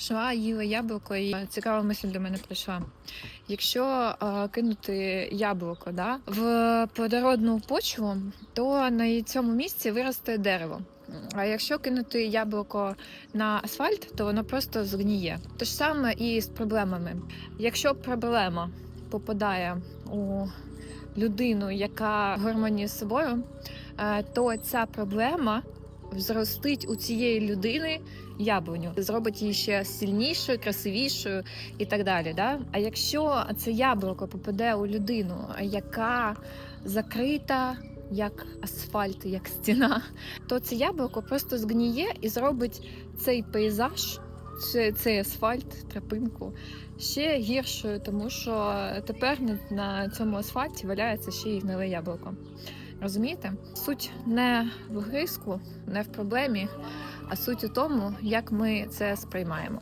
Шла, їла яблуко, і цікава мисль до мене прийшла. Якщо е, кинути яблуко да, в плодородну почву, то на цьому місці виросте дерево. А якщо кинути яблуко на асфальт, то воно просто згніє. Те ж саме і з проблемами. Якщо проблема попадає у людину, яка в гармонії з собою, е, то ця проблема зростить у цієї людини яблуню, зробить її ще сильнішою, красивішою і так далі. Да? А якщо це яблуко попаде у людину, яка закрита, як асфальт, як стіна, то це яблуко просто згніє і зробить цей пейзаж, цей, асфальт, тропинку ще гіршою, тому що тепер на цьому асфальті валяється ще й гниле яблуко. Розумієте? Суть не в гризку, не в проблемі, а суть у тому, як ми це сприймаємо.